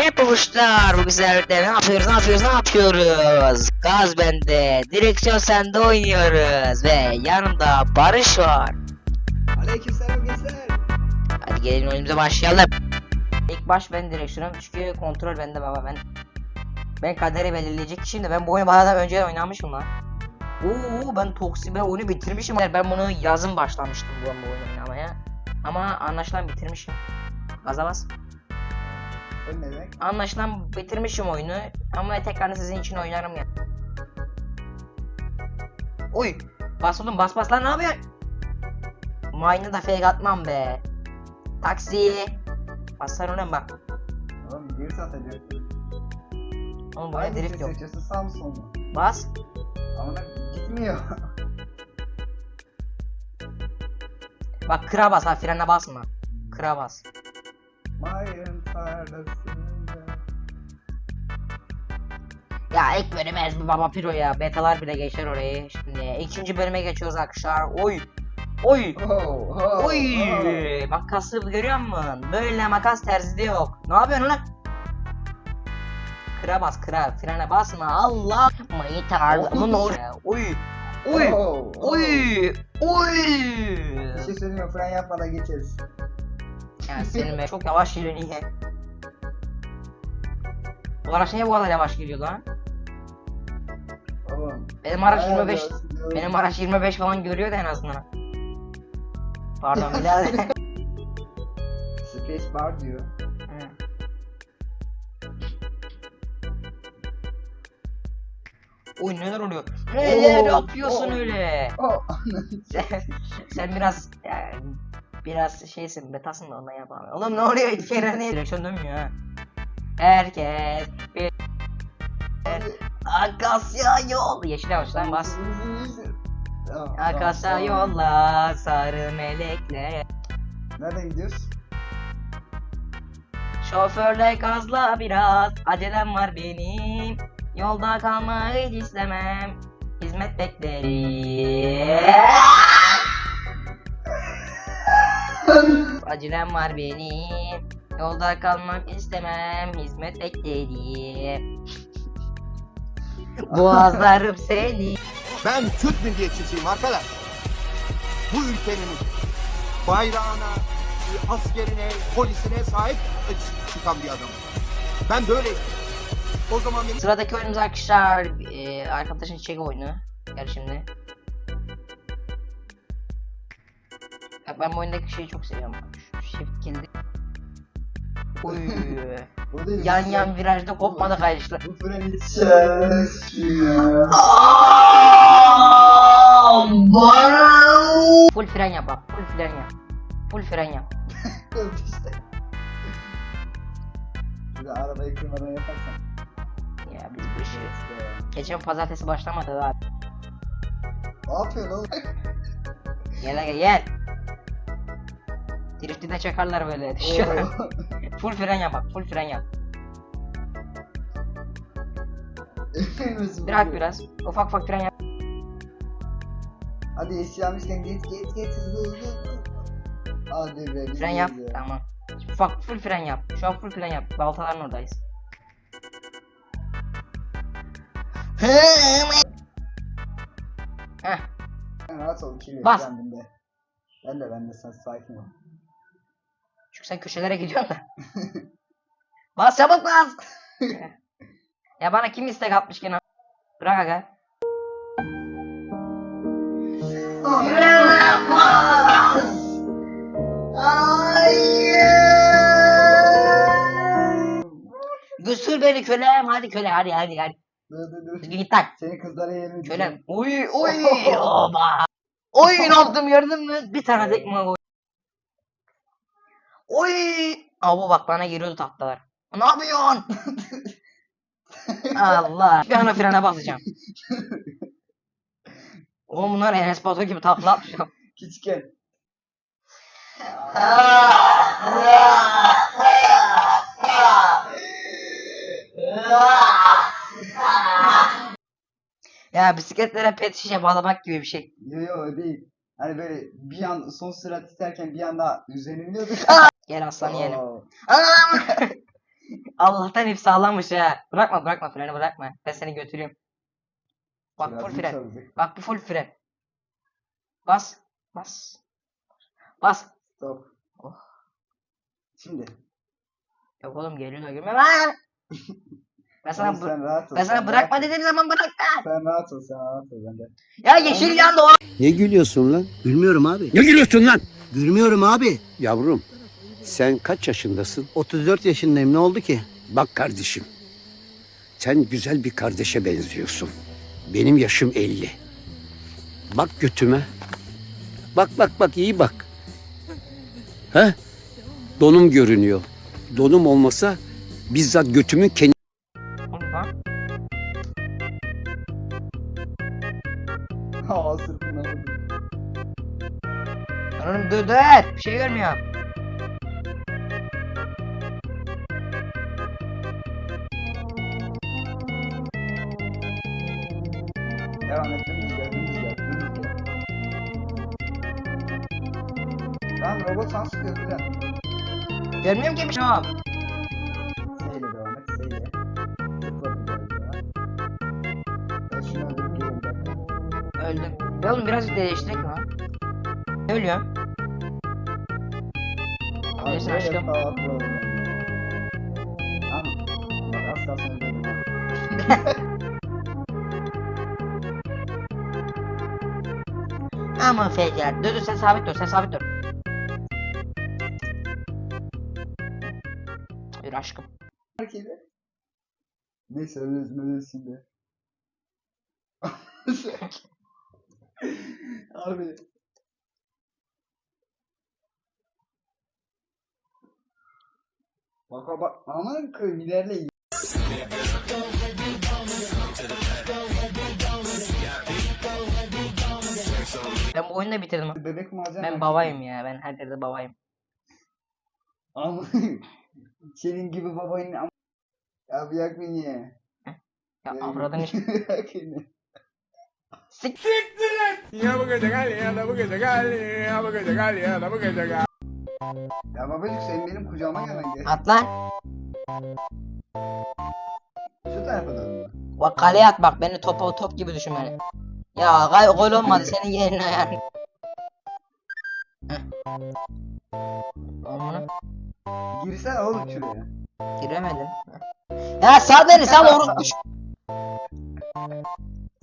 Hep buluşlar bu güzellikle ne yapıyoruz ne yapıyoruz ne yapıyoruz? Gaz bende direksiyon sende oynuyoruz ve yanımda Barış var. Aleykümselam gençler. Hadi gelin oyunumuza başlayalım. İlk baş ben direksiyonum çünkü kontrol bende baba ben Ben kaderi belirleyecek kişiyim de ben bu oyunu bayağı önce oynamışım lan. Oo ben Toksi ben oyunu bitirmişim. Ben bunu yazın başlamıştım bu, bu oyunu oynamaya. Ama anlaşılan bitirmişim. Gaza bas O ne demek? Anlaşılan bitirmişim oyunu ama tekrar sizin için oynarım ya. Oy! Bas oğlum bas bas lan ne yapıyorsun? Mine'ı da fake atmam be. Taksi. Basar ona bak. Oğlum bir saat ediyor. Oğlum buraya drift yok. seçiyorsun mu? Bas. Ama da gitmiyor. Bak kıra bas ha frene basma. Kıra bas. Mayın tarlasında. Ya ilk bölüm ezbi baba piro ya. Betalar bile geçer orayı. Şimdi ikinci bölüme geçiyoruz arkadaşlar. Oy. Oy. Oh, oh, Oy! oh. Makası görüyor musun? Böyle makas terzide yok. Ne yapıyorsun lan? Kıra bas kıra. Frene basma. Allah! Mayı tarzımın oraya. Oy! Oy! Oh, oh. Oy! Oy! Bir şey söyleyeyim? Fren yapmadan geçeriz. Ya senin çok yavaş geliyor niye? Bu araç niye bu kadar yavaş geliyor lan? Oğlum. Benim araç bayağı 25 yavaş gidiyor. benim araç 25 falan görüyor da en azından. Pardon birader. Space bar diyor. Hı. Oy neler oluyor? Neler Oo, yapıyorsun oo. öyle? Oh. sen, sen biraz yani, biraz şeysin betasın da ondan yapamam. Oğlum ne oluyor? İki kere ne? Direksiyon dönmüyor ha. Herkes bir Akasya yol. Yeşil yavaştan bas. Akasya yolla sarı melekle. Nereden gidiyoruz? Şoförle gazla biraz acelem var benim Yolda kalmayı hiç istemem Hizmet beklerim Acelem var benim Yolda kalmak istemem Hizmet beklerim Boğazlarım seni Ben Türk milliyetçisiyim arkadaş. Bu ülkenin bayrağına, askerine, polisine sahip çıkan bir adamım. Ben böyleyim. O zaman benim Sıradaki oyunumuz arkadaşlar e, Arkadaşın çek oyunu Gel şimdi Bak ben bu oyundaki şeyi çok seviyorum Şu shift kill'i Değil, yan yan fren- virajda kopmadı kayışlar Bu fren. Full fren yap bak full fren yap Full fren yap işte. Şurada arabayı kırmadan yaparsan. Ya biz bu işi. Geçen pazartesi başlamadı daha Ne yapıyorsun oğlum? Gel gel gel Drift'i de çakarlar böyle Full fren yap bak full fren yap. Bırak biraz. Ufak ufak fren yap. Hadi eşya almışken geç geç geç hızlı hızlı. Hadi be. Fren yap tamam. Ufak full fren yap. Şu an full fren yap. Baltaların oradayız. Heh. Ben rahat ol Bas. Ben de ben de sen sakin ol. Çünkü sen köşelere gidiyorsun da. bas çabuk bas. ya bana kim istek atmış gene? Bırak aga. Götür beni kölem hadi köle hadi hadi hadi. Dur dur dur. Git lan. Seni kızlara yemin Kölem. Oy oy oba. Oy ne yaptım gördün mü? Bir tane tekme oy. Oy. Abo bak bana giriyordu tahtalar. Ne yapıyorsun? Allah. Bir ana frene basacağım. Oğlum bunlar Enes Batur gibi takla atıyor. Küçükken. ya bisikletlere pet şişe bağlamak gibi bir şey. Yo yo değil. Hani böyle bir an son sürat iterken bir anda üzerine biniyordu. Gel aslan yiyelim. Oo. Allah'tan ip sağlammış ha. Bırakma bırakma freni bırakma. Ben seni götüreyim. Bak full fren. Bak bu full fren. Bas. Bas. Bas. Stop. Oh. Şimdi. Yok oğlum geliyor da. Lan! Ben sana, Oğlum sen rahat ol. ben sen sana bırakma rahat ol. dediğim zaman bırak. Sen rahat ol sen rahat ol bende. Ya yeşil yandı o. Ne gülüyorsun lan? Gülmüyorum abi. Ne gülüyorsun lan? Gülmüyorum abi. Yavrum sen kaç yaşındasın? 34 yaşındayım ne oldu ki? Bak kardeşim. Sen güzel bir kardeşe benziyorsun. Benim yaşım 50. Bak götüme. Bak bak bak iyi bak. He? Donum görünüyor. Donum olmasa bizzat götümün kendi dur dur. Bir şey görmüyorum. Devam et dümdüz gel dümdüz gel dümdüz gel. Lan robot sana sıkıyor fren. Görmüyorum ki bir şey yok. Seyle devam et seyle. Zıpla bir daha. Ben şunu öldürüp geliyorum ben. Öldüm. Ya oğlum birazcık değiştirek mi lan? Ölüyorum? Öldürdüm ha. Aman Fecer. Dur dur sen sabit dur sen sabit dur. Bir aşkım. Neyse ölürüz ölürüz şimdi. Abi. Bak bak. Aman koyayım ilerle. Ben bu oyunu da bitirdim. Bebek alacaksın? Ben babayım ya. Ben her yerde babayım. Ama senin gibi babayın ama. Ya bırak beni ya. Ya avradın iş. Bırak beni. Sik. Ya babacık sen benim kucağıma gel lan gel. At lan. Şu tarafa dön. Bak kaleye at bak. Beni topa top gibi düşün beni. Ya gay gol olmadı senin yerine yani. Onu Girsene oğlum şuraya. giremedim. Ya sal beni sal orospu.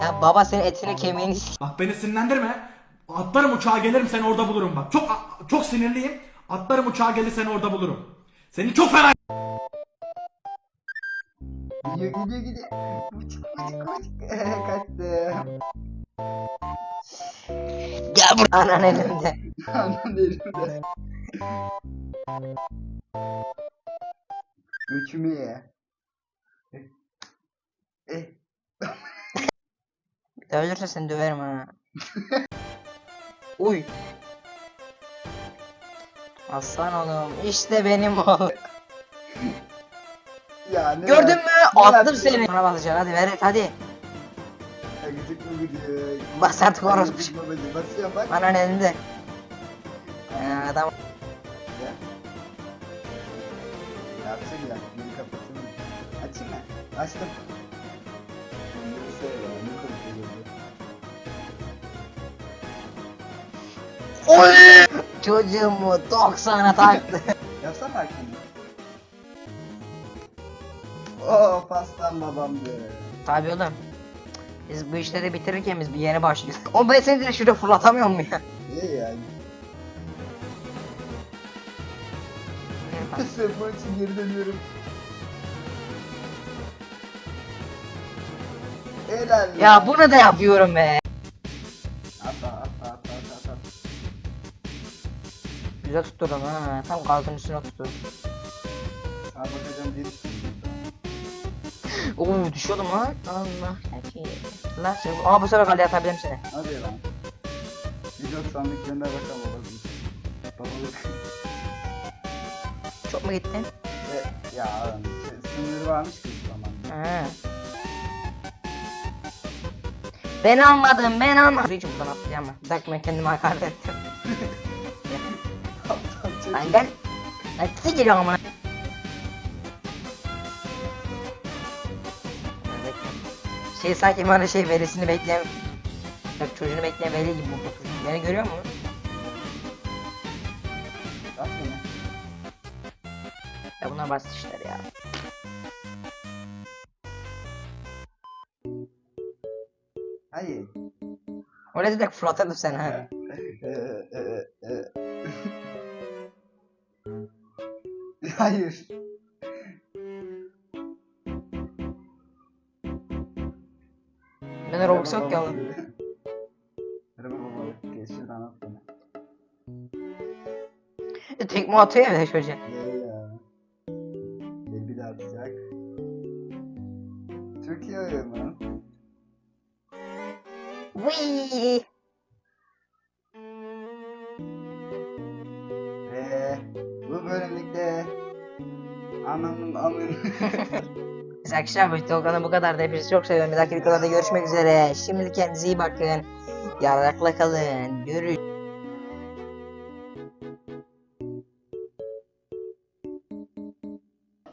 Ya baba senin etini kemiğini Bak beni sinirlendirme. Atlarım uçağa gelirim seni orada bulurum bak. Çok çok sinirliyim. Atlarım uçağa gelir seni orada bulurum. Seni çok fena Gidiyor gidiyor gidiyor. Bıçık bıçık bıçık. Kaçtım. Gel buraya anan elimde. Anan elimde. Üçümü ye. Eh. Eh. Ölürse seni döverim ha. Uy. Aslan oğlum işte benim o. Ya ne Gördün mü? Ne Attım seni. Bana basacaksın hadi ver et hadi. Ya Gıcık mı gidiyor? Bas artık orospu. Basıyor bak. Anan elinde. Ya adam Ne yapacak ya? Beni kapatayım mı? Açayım mı? Açtım. Ya, ne? Oy! Çocuğumu 90'a taktı. Yapsana hakim. Oo pastan babamdı. Tabii oğlum. Biz bu işleri bitirirken biz bir yeni başlıyoruz. O ben seni direkt şuraya fırlatamıyor muyum ya? İyi yani. Sırf bunun için geri dönüyorum. Helal ya bunu da yapıyorum be. Güzel tutturdum ha. Tam kalkın üstüne tutturdum. Sağa bakacağım diye Oo düşüyordum lan. Allah. Lan sen... Aa bu sefer kaleye atabilirim seni. Hadi lan. Bir 90'lık gönder bakalım babacım. Babalık. Çok mu gittin? Ve ya sınırı varmış ki bu zamanda. Ha. Ben almadım ben almadım. Hiç buradan atlayacağım ben. Bir dakika ben kendime hakaret ettim. Lan gel. Lan size geliyor amına. Şey sanki bana şey verisini bekleyen Bak çocuğunu bekleyen veli gibi bu Beni görüyor mu? Bak Ya bunlar basit işler ya. Hayır. Oraya direkt fırlatalım sen ha. Ee, e, e, Hayır. Bende Robux yok oğlum. Merhaba baba. Geç şuradan at beni. Tekme atıyor ya çocuğa. Ananın amın Biz arkadaşlar bu videodan bu kadar da hepinizi çok seviyorum. Bir dahaki videolarda görüşmek üzere. Şimdilik kendinize iyi bakın. Yarrakla kalın. Görüş.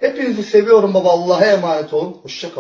Hepinizi seviyorum baba. Allah'a emanet olun. Hoşça